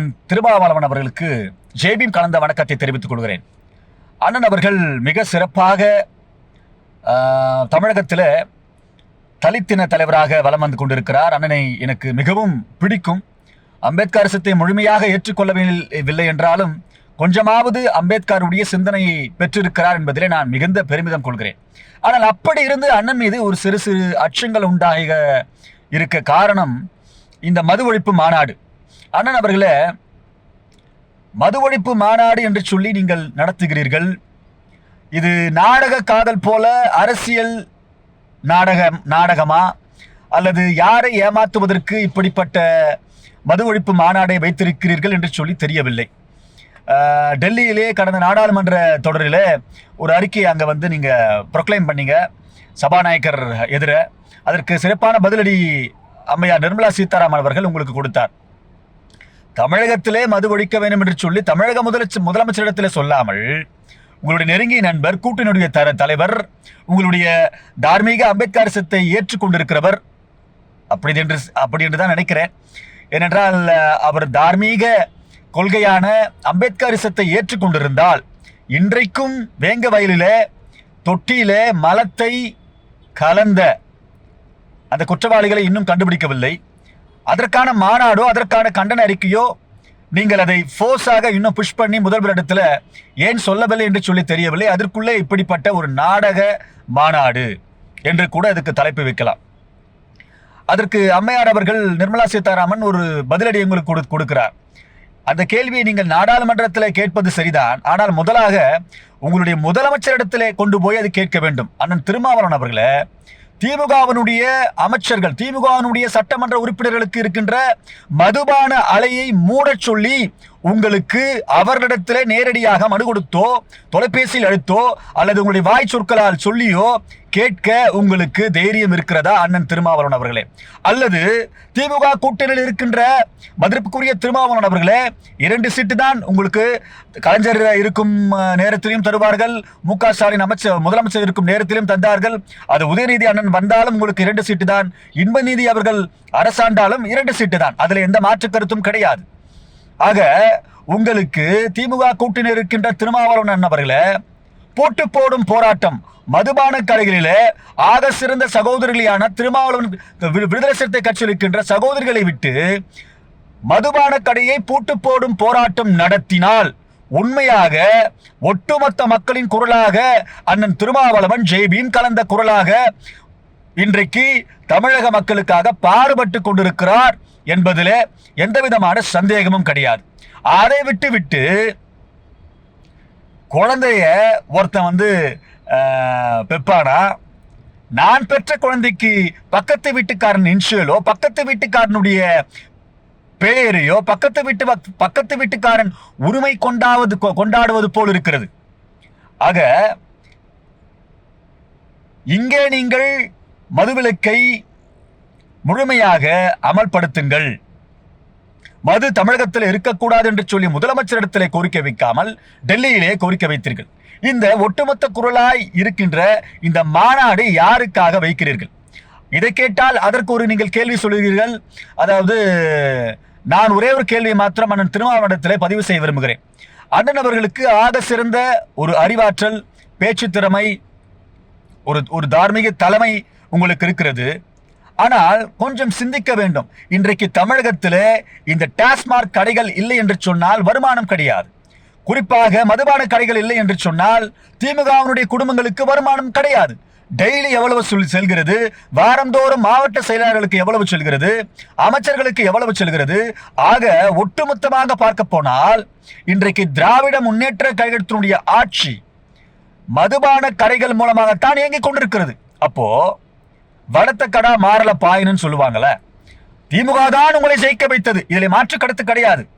அண்ணன் திருமாவளவன் அவர்களுக்கு ஜேபிம் கலந்த வணக்கத்தை தெரிவித்துக் கொள்கிறேன். அண்ணன் அவர்கள் மிக சிறப்பாக தமிழகத்தில் தலித்தின தலைவராக வலம் வந்து கொண்டிருக்கிறார். அண்ணனை எனக்கு மிகவும் பிடிக்கும். அம்பேத்கர் அரசத்தை முழுமையாக ஏற்றுக்கொள்ளவில்லை என்றாலும் கொஞ்சமாவது அம்பேத்கருடைய சிந்தனையை பெற்றிருக்கிறார் என்பதிலே நான் மிகுந்த பெருமிதம் கொள்கிறேன். ஆனால் அப்படி இருந்து அண்ணன் மீது ஒரு சிறு சிறு அச்சங்கள் உண்டாக இருக்க காரணம் இந்த மது ஒழிப்பு மாநாடு. அண்ணன் அவர்களே மது ஒழிப்பு மாநாடு என்று சொல்லி நீங்கள் நடத்துகிறீர்கள். இது நாடக காதல் போல அரசியல் நாடகம் நாடகமா? அல்லது யாரை ஏமாற்றுவதற்கு இப்படிப்பட்ட மது ஒழிப்பு மாநாடை வைத்திருக்கிறீர்கள் என்று சொல்லி தெரியவில்லை. டெல்லியிலே கடந்த நாடாளுமன்ற தொடரில் ஒரு அறிக்கையை அங்கே வந்து நீங்கள் ப்ரொக்ளைம் பண்ணீங்க. சபாநாயகர் எதிர. அதற்கு சிறப்பான பதிலடி அம்மையார் நிர்மலா சீதாராமன் அவர்கள் உங்களுக்கு கொடுத்தார். தமிழகத்திலே மது ஒழிக்க வேண்டும் என்று சொல்லி தமிழக முதலமைச்சர் முதலமைச்சரிடத்திலே சொல்லாமல் உங்களுடைய நெருங்கிய நண்பர் கூட்டணியுடைய தர தலைவர் உங்களுடைய தார்மீக அம்பேத்கரிசத்தை ஏற்றுக்கொண்டிருக்கிறவர் அப்படி என்று அப்படி என்று தான் நினைக்கிறேன். ஏனென்றால் அவர் தார்மீக கொள்கையான அம்பேத்கரிசத்தை ஏற்றுக்கொண்டிருந்தால் இன்றைக்கும் வேங்க வயலில் தொட்டியிலே மலத்தை கலந்த அந்த குற்றவாளிகளை இன்னும் கண்டுபிடிக்கவில்லை. அதற்கான மாநாடோ அதற்கான கண்டன அறிக்கையோ நீங்கள் அதை ஃபோர்ஸாக இன்னும் புஷ் பண்ணி முதல்வரிடத்துல ஏன் சொல்லவில்லை என்று சொல்லி தெரியவில்லை? அதற்குள்ளே இப்படிப்பட்ட ஒரு நாடக மாநாடு என்று கூட அதுக்கு தலைப்பு வைக்கலாம். அதற்கு அம்மையார் அவர்கள் நிர்மலா சீதாராமன் ஒரு பதிலடி உங்களுக்கு கொடு- கொடுக்கிறார். அந்த கேள்வியை நீங்கள் நாடாளுமன்றத்தில் கேட்பது சரிதான். ஆனால் முதலாக உங்களுடைய முதலமைச்சரிடத்திலே கொண்டு போய் அது கேட்க வேண்டும். அண்ணன் திருமாவளவன் அவர்களை திமுகவினுடைய அமைச்சர்கள் திமுகவினுடைய சட்டமன்ற உறுப்பினர்களுக்கு இருக்கின்ற மதுபான அலையை மூடச் சொல்லி உங்களுக்கு அவர்களிடத்தில் நேரடியாக மனு கொடுத்தோ தொலைபேசியில் அழைத்தோ அல்லது உங்களுடைய வாய் சொற்களால் சொல்லியோ கேட்க உங்களுக்கு தைரியம் இருக்கிறதா அண்ணன் திருமாவளவன் அவர்களே? அல்லது திமுக கூட்டணியில் இருக்கின்ற மதிப்புக்குரிய திருமாவளவன் அவர்களே இரண்டு சீட்டு தான் உங்களுக்கு கலைஞர் இருக்கும் நேரத்திலையும் தருவார்கள். மு க ஸ்டாலின் அமைச்சர் முதலமைச்சர் இருக்கும் நேரத்திலும் தந்தார்கள். அது உதயநிதி அண்ணன் வந்தாலும் உங்களுக்கு இரண்டு சீட்டு தான். இன்பநீதி அவர்கள் அரசாண்டாலும் இரண்டு சீட்டு தான். அதில் எந்த மாற்று கருத்தும் கிடையாது. ஆக உங்களுக்கு திமுக கூட்டணி இருக்கின்ற திருமாவளவன் அண்ணவர்களே போட்டு போடும் போராட்டம் மதுபான கடைகளிலே ஆக சிறந்த சகோதரிகளான திருமாவளவன் வி- விடுதலை சிறுத்தை கட்சியில் இருக்கின்ற சகோதரிகளை விட்டு மதுபான கடையை பூட்டு போடும் போராட்டம் நடத்தினால் உண்மையாக ஒட்டுமொத்த மக்களின் குரலாக அண்ணன் திருமாவளவன் ஜெய்பீம் கலந்த குரலாக இன்றைக்கு தமிழக மக்களுக்காக பாடுபட்டு கொண்டிருக்கிறார். என்பதிலே எந்த விதமான சந்தேகமும் கிடையாது. அதை விட்டு விட்டு குழந்தைய ஒருத்தன் வந்து ஆஹ், பெப்பானா? நான் பெற்ற குழந்தைக்கு பக்கத்து வீட்டுக்காரன் இன்ஷியலோ பக்கத்து வீட்டுக்காரனுடைய பெயரையோ பக்கத்து வீட்டு பக்கத்து வீட்டுக்காரன் உரிமை கொண்டாவது கொ- கொண்டாடுவது போல் இருக்கிறது. ஆக இங்கே நீங்கள் மதுவிலக்கை முழுமையாக அமல்படுத்துங்கள். மது தமிழகத்தில் இருக்கக்கூடாது என்று சொல்லி முதலமைச்சரிடத்திலே கோரிக்கை வைக்காமல் டெல்லியிலே கோரிக்கை வைத்தீர்கள். இந்த ஒட்டுமொத்த குரலாய் இருக்கின்ற இந்த மாநாடு யாருக்காக வைக்கிறீர்கள்? இதை கேட்டால் அதற்கு ஒரு நீங்கள் கேள்வி சொல்கிறீர்கள் அதாவது நான் ஒரே ஒரு கேள்வியை மாத்திரம் அண்ணன் திருமாவளத்தில் பதிவு செய்ய விரும்புகிறேன். அண்ணன் அவர்களுக்கு ஆக சிறந்த ஒரு அறிவாற்றல் பேச்சு திறமை ஒரு ஒரு தார்மீக தலைமை உங்களுக்கு இருக்கிறது. ஆனால் கொஞ்சம் சிந்திக்க வேண்டும். இன்றைக்கு தமிழகத்திலே இந்த டாஸ்மார்க் கடைகள் இல்லை என்று சொன்னால் வருமானம் கிடையாது. குறிப்பாக மதுபான கடைகள் இல்லை என்று சொன்னால் திமுகவினுடைய குடும்பங்களுக்கு வருமானம் கிடையாது. டெய்லி எவ்வளவு சொல் செல்கிறது? வாரந்தோறும் மாவட்ட செயலாளர்களுக்கு எவ்வளவு செல்கிறது? அமைச்சர்களுக்கு எவ்வளவு செல்கிறது? ஆக ஒட்டுமொத்தமாக பார்க்க போனால் இன்றைக்கு திராவிட முன்னேற்ற கழகத்தினுடைய ஆட்சி மதுபான கடைகள் மூலமாகத்தான் இயங்கிக் கொண்டிருக்கிறது. அப்போ வளர்த்த கடா மாறல பாயின்னு சொல்லுவாங்கல்ல? திமுக தான் உங்களை ஜெயிக்க வைத்தது. இதில் மாற்று கருத்து கிடையாது.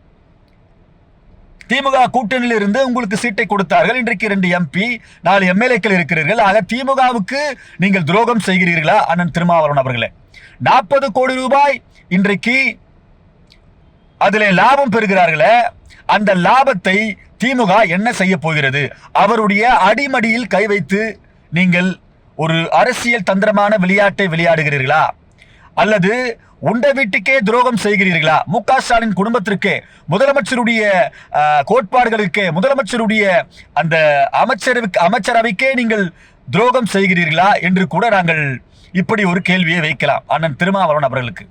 திமுக கூட்டணியில் இருந்து உங்களுக்கு சீட்டை கொடுத்தார்கள். இன்றைக்கு இரண்டு எம்பி நாலு எம்எல்ஏக்கள் இருக்கிறீர்கள். ஆக திமுகவுக்கு நீங்கள் துரோகம் செய்கிறீர்களா? அண்ணன் திருமாவளவன் அவர்களே. நாற்பது கோடி ரூபாய் இன்றைக்கு அதில் லாபம் பெறுகிறார்களே. அந்த லாபத்தை திமுக என்ன செய்ய போகிறது? அவருடைய அடிமடியில் கை வைத்து நீங்கள் ஒரு அரசியல் தந்திரமான விளையாட்டை விளையாடுகிறீர்களா? அல்லது உண்ட வீட்டுக்கே துரோகம் செய்கிறீர்களா? மு க ஸ்டாலின் குடும்பத்திற்கே முதலமைச்சருடைய கோட்பாடுகளுக்கு கோட்பாடுகளுக்கே முதலமைச்சருடைய அந்த அமைச்சரவை அமைச்சரவைக்கே நீங்கள் துரோகம் செய்கிறீர்களா? என்று கூட நாங்கள் இப்படி ஒரு கேள்வியை வைக்கலாம். அண்ணன் திருமாவளவன் அவர்களுக்கு.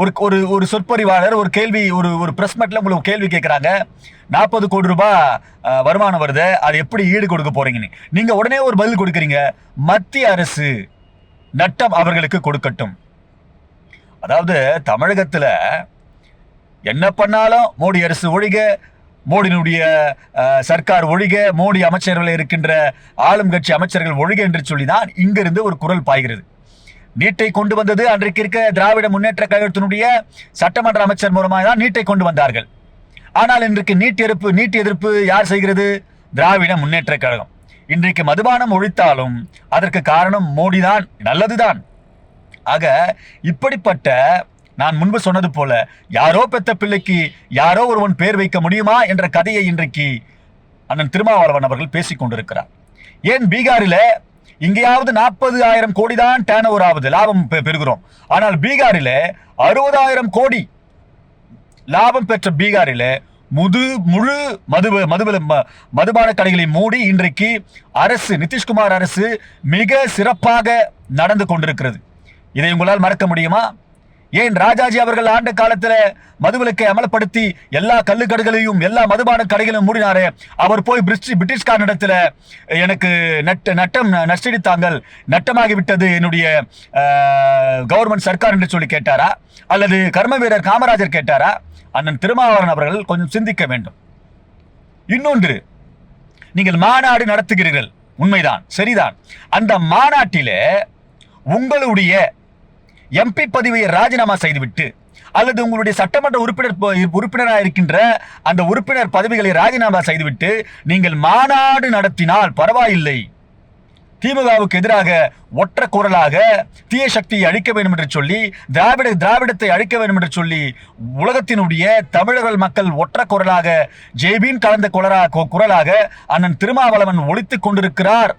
ஒரு ஒரு ஒரு சொற்பொறிவாளர் ஒரு கேள்வி ஒரு ஒரு ப்ரெஸ் மீட்ல உங்களுக்கு கேள்வி கேட்குறாங்க. நாற்பது கோடி ரூபாய் வருமானம் வருது. அது எப்படி ஈடு கொடுக்க போறீங்கன்னு. நீங்கள் உடனே ஒரு பதில் கொடுக்குறீங்க. மத்திய அரசு நட்டம் அவர்களுக்கு கொடுக்கட்டும். அதாவது தமிழகத்தில் என்ன பண்ணாலும் மோடி அரசு ஒழிக மோடியினுடைய சர்க்கார் ஒழிக மோடி அமைச்சர்கள் இருக்கின்ற ஆளும் கட்சி அமைச்சர்கள் ஒழிக என்று சொல்லி தான் இங்கிருந்து ஒரு குரல் பாய்கிறது. நீட்டை கொண்டு வந்தது அன்றைக்கு இருக்க திராவிட முன்னேற்ற கழகத்தினுடைய சட்டமன்ற அமைச்சர் மூலமாக தான் நீட்டை கொண்டு வந்தார்கள். ஆனால் இன்றைக்கு நீட் எதிர்ப்பு நீட் எதிர்ப்பு யார் செய்கிறது? திராவிட முன்னேற்ற கழகம். இன்றைக்கு மதுபானம் ஒழித்தாலும் அதற்கு காரணம் மோடி தான் நல்லதுதான். ஆக இப்படிப்பட்ட நான் முன்பு சொன்னது போல யாரோ பெத்த பிள்ளைக்கு யாரோ ஒருவன் பேர் வைக்க முடியுமா என்ற கதையை இன்றைக்கு அண்ணன் திருமாவளவன் அவர்கள் பேசிக்கொண்டிருக்கிறார். ஏன் பீகாரில் இங்கேயாவது நாற்பது ஆயிரம் கோடி தான் டேர்ன் ஓவர் ஆகுது. லாபம் பெ- பெறுகிறோம். ஆனால் பீகாரில் அறுபதாயிரம் கோடி லாபம் பெற்ற பீகாரில் முது முழு மது மது மதுபான கடைகளை மூடி இன்றைக்கு அரசு நிதிஷ்குமார் அரசு மிக சிறப்பாக நடந்து கொண்டிருக்கிறது. இதை உங்களால் மறக்க முடியுமா? ஏன் ராஜாஜி அவர்கள் ஆண்ட காலத்துல மதுவிலக்கை அமல்படுத்தி எல்லா கல்லுக்கடைகளையும் எல்லா மதுபான கடைகளையும் மூடினாரு அவர் போய் பிரிட்டிஷ் பிரிட்டிஷ்காரனிடத்துல எனக்கு நட்ட நட்டம் நஷ்டடித்தாங்கள் நட்டமாகிவிட்டது என்னுடைய கவர்மெண்ட் சர்க்கார் என்று சொல்லி கேட்டாரா? அல்லது கர்ம வீரர் காமராஜர் கேட்டாரா? அண்ணன் திருமாவளவன் அவர்கள் கொஞ்சம் சிந்திக்க வேண்டும். இன்னொன்று நீங்கள் மாநாடு நடத்துகிறீர்கள். உண்மைதான் சரிதான். அந்த மாநாட்டிலே உங்களுடைய எம்பி பதவியை ராஜினாமா செய்துவிட்டு அல்லது உங்களுடைய சட்டமன்ற உறுப்பினர் உறுப்பினராக இருக்கின்ற அந்த உறுப்பினர் பதவிகளை ராஜினாமா செய்துவிட்டு நீங்கள் மாநாடு நடத்தினால் பரவாயில்லை. திமுகவுக்கு எதிராக ஒற்ற குரலாக தீய சக்தியை அழிக்க வேண்டும் என்று சொல்லி திராவிட திராவிடத்தை அழிக்க வேண்டும் என்று சொல்லி உலகத்தினுடைய தமிழர்கள் மக்கள் ஒற்ற குரலாக ஜெய்பீம் கலந்த குரலா குரலாக அண்ணன் திருமாவளவன் ஒழித்துக் கொண்டிருக்கிறார்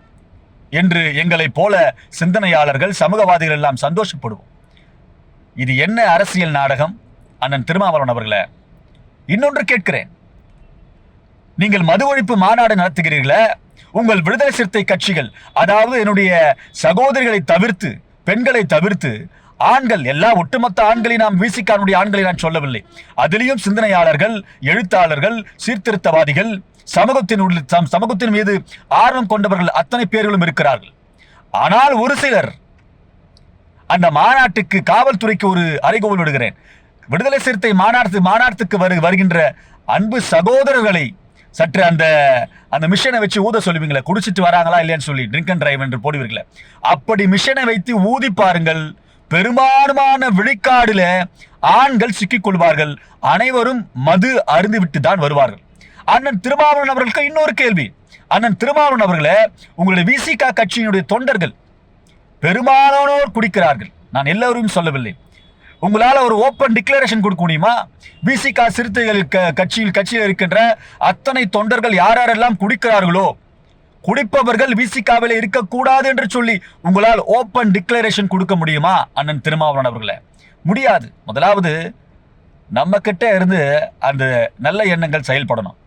என்று எங்களைப் போல சிந்தனையாளர்கள் சமூகவாதிகள் எல்லாம் சந்தோஷப்படுவோம். இது என்ன அரசியல் நாடகம்? அண்ணன் திருமாவளவன் அவர்களே இன்னொன்று கேட்கிறேன். நீங்கள் மது ஒழிப்பு மாநாடு நடத்துகிறீர்களே உங்கள் விடுதலை சிறுத்தை கட்சிகள் அதாவது என்னுடைய சகோதரிகளை தவிர்த்து பெண்களை தவிர்த்து ஆண்கள் எல்லா ஒட்டுமொத்த ஆண்களை நாம் வீசிக்கானுடைய ஆண்களை நான் சொல்லவில்லை. அதிலையும் சிந்தனையாளர்கள் எழுத்தாளர்கள் சீர்திருத்தவாதிகள் சமூகத்தின் உள்ள சமூகத்தின் மீது ஆர்வம் கொண்டவர்கள் அத்தனை பேர்களும் இருக்கிறார்கள். ஆனால் ஒரு சிலர் அந்த மாநாட்டுக்கு காவல்துறைக்கு ஒரு அறைகோல் விடுகிறேன். விடுதலை சிறுத்தை மாநாட்டு மாநாட்டுக்கு வரு வருகின்ற அன்பு சகோதரர்களை சற்று அந்த அந்த மிஷனை வச்சு ஊத சொல்லுவீங்களே குடிச்சிட்டு வராங்களா இல்லையான்னு சொல்லி ட்ரிங்க் அண்ட் டிரைவ் என்று போடுவீர்களே. அப்படி மிஷனை வைத்து ஊதி பாருங்கள். பெரும்பாலுமான விழிக்காடுல ஆண்கள் சிக்கிக் கொள்வார்கள். அனைவரும் மது அருந்துவிட்டு தான் வருவார்கள். அண்ணன் திருமாவளவன் அவர்களுக்கு இன்னொரு கேள்வி. அண்ணன் திருமாவளவன் அவர்களே உங்களுடைய விசிகா கட்சியினுடைய தொண்டர்கள் பெரும்பாலானோர் குடிக்கிறார்கள். நான் எல்லோரும் சொல்லவில்லை. உங்களால் ஒரு ஓப்பன் டிக்ளரேஷன் கொடுக்க முடியுமா? பிசிகா சிறுத்தைகள் கட்சியில் கட்சியில் இருக்கின்ற அத்தனை தொண்டர்கள் யார் யாரெல்லாம் குடிக்கிறார்களோ குடிப்பவர்கள் விசிகாவில் இருக்கக்கூடாது என்று சொல்லி உங்களால் ஓப்பன் டிக்ளரேஷன் கொடுக்க முடியுமா? அண்ணன் திருமாவளவன் அவர்களே. முடியாது. முதலாவது நம்ம கிட்ட இருந்து அந்த நல்ல எண்ணங்கள் செயல்படணும்.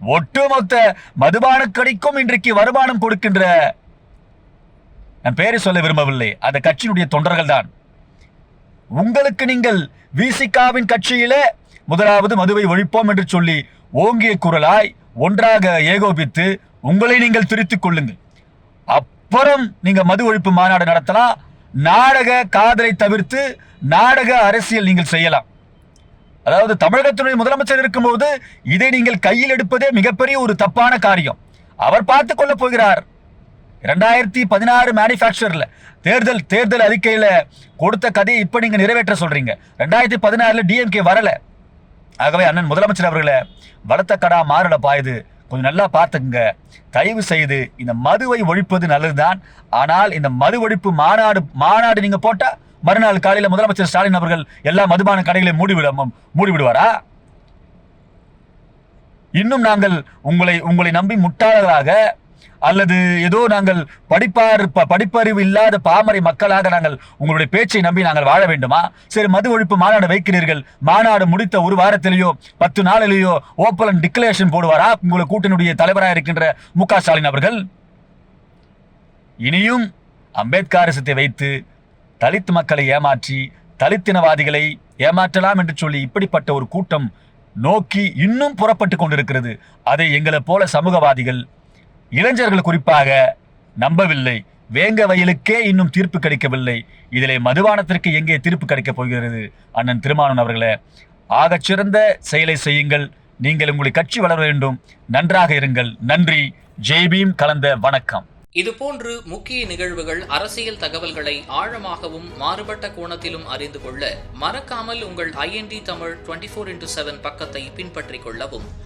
ஒட்டுமொத்த மதுபான கடைக்கும் இன்றைக்கு வருமானம் கொடுக்கின்ற நான் பேரை சொல்ல விரும்பவில்லை. அந்த கட்சியினுடைய தொண்டர்கள் தான் உங்களுக்கு நீங்கள் விசிகாவின் கட்சியில முதலாவது மதுவை ஒழிப்போம் என்று சொல்லி ஓங்கிய குரலாய் ஒன்றாக ஏகோபித்து உங்களை நீங்கள் திருத்திக் கொள்ளுங்கள். அப்புறம் நீங்க மது ஒழிப்பு மாநாடு நடத்தலாம் நாடக காதலை தவிர்த்து நாடக அரசியல் நீங்கள் செய்யலாம். அதாவது தமிழகத்தினுடைய முதலமைச்சர் இருக்கும்போது இதை நீங்கள் கையில் எடுப்பதே மிகப்பெரிய ஒரு தப்பான காரியம். அவர் பார்த்து கொள்ளப் போகிறார். ரெண்டாயிரத்தி பதினாறு மேனுஃபேக்சரில் தேர்தல் தேர்தல் அறிக்கையில் கொடுத்த கதையை இப்போ நீங்கள் நிறைவேற்ற சொல்கிறீங்க ரெண்டாயிரத்தி பதினாறில் டிஎம்கே வரல. ஆகவே அண்ணன் முதலமைச்சர் அவர்களை வளர்த்த கடா மாறல பாயுது கொஞ்சம் நல்லா பார்த்துக்குங்க. தயவு செய்து இந்த மதுவை ஒழிப்பது நல்லதுதான். ஆனால் இந்த மது ஒழிப்பு மாநாடு மாநாடு நீங்கள் போட்டால் மறுநாள் காலையில் முதலமைச்சர் ஸ்டாலின் அவர்கள் எல்லா மதுபான கடைகளையும் மூடிவிட மூடிவிடுவாரா? இன்னும் நாங்கள் உங்களை உங்களை நம்பி முட்டாளர்களாக அல்லது ஏதோ நாங்கள் படிப்பார் ப- படிப்பறிவு இல்லாத பாமரை மக்களாக நாங்கள் உங்களுடைய பேச்சை நம்பி நாங்கள் வாழ வேண்டுமா? சரி மது ஒழிப்பு மாநாடு வைக்கிறீர்கள். மாநாடு முடித்த ஒரு வாரத்திலேயோ பத்து நாளிலேயோ ஓப்பலன் டிக்ளரேஷன் போடுவாரா? உங்களை கூட்டணியுடைய தலைவராக இருக்கின்ற மு க ஸ்டாலின் அவர்கள்? இனியும் அம்பேத்கரிசத்தை வைத்து தலித் மக்களை ஏமாற்றி தலித்தினவாதிகளை ஏமாற்றலாம் என்று சொல்லி இப்படிப்பட்ட ஒரு கூட்டம் நோக்கி இன்னும் புறப்பட்டு கொண்டிருக்கிறது. அதை எங்களை போல சமூகவாதிகள் இளைஞர்கள் குறிப்பாக நம்பவில்லை. வேங்க வயலுக்கே இன்னும் தீர்ப்பு கிடைக்கவில்லை. இதிலே மதுபானத்திற்கு எங்கே தீர்ப்பு கிடைக்கப் போகிறது? அண்ணன் திருமானன் அவர்களே ஆகச் சிறந்த செயலை செய்யுங்கள். நீங்கள் உங்களுடைய கட்சி வளர வேண்டும். நன்றாக இருங்கள். நன்றி. ஜெய்பீம் கலந்த வணக்கம். இதுபோன்று முக்கிய நிகழ்வுகள் அரசியல் தகவல்களை ஆழமாகவும் மாறுபட்ட கோணத்திலும் அறிந்து கொள்ள மறக்காமல் உங்கள் IND Tamil twenty four into seven பக்கத்தை பின்பற்றிக் கொள்ளவும்.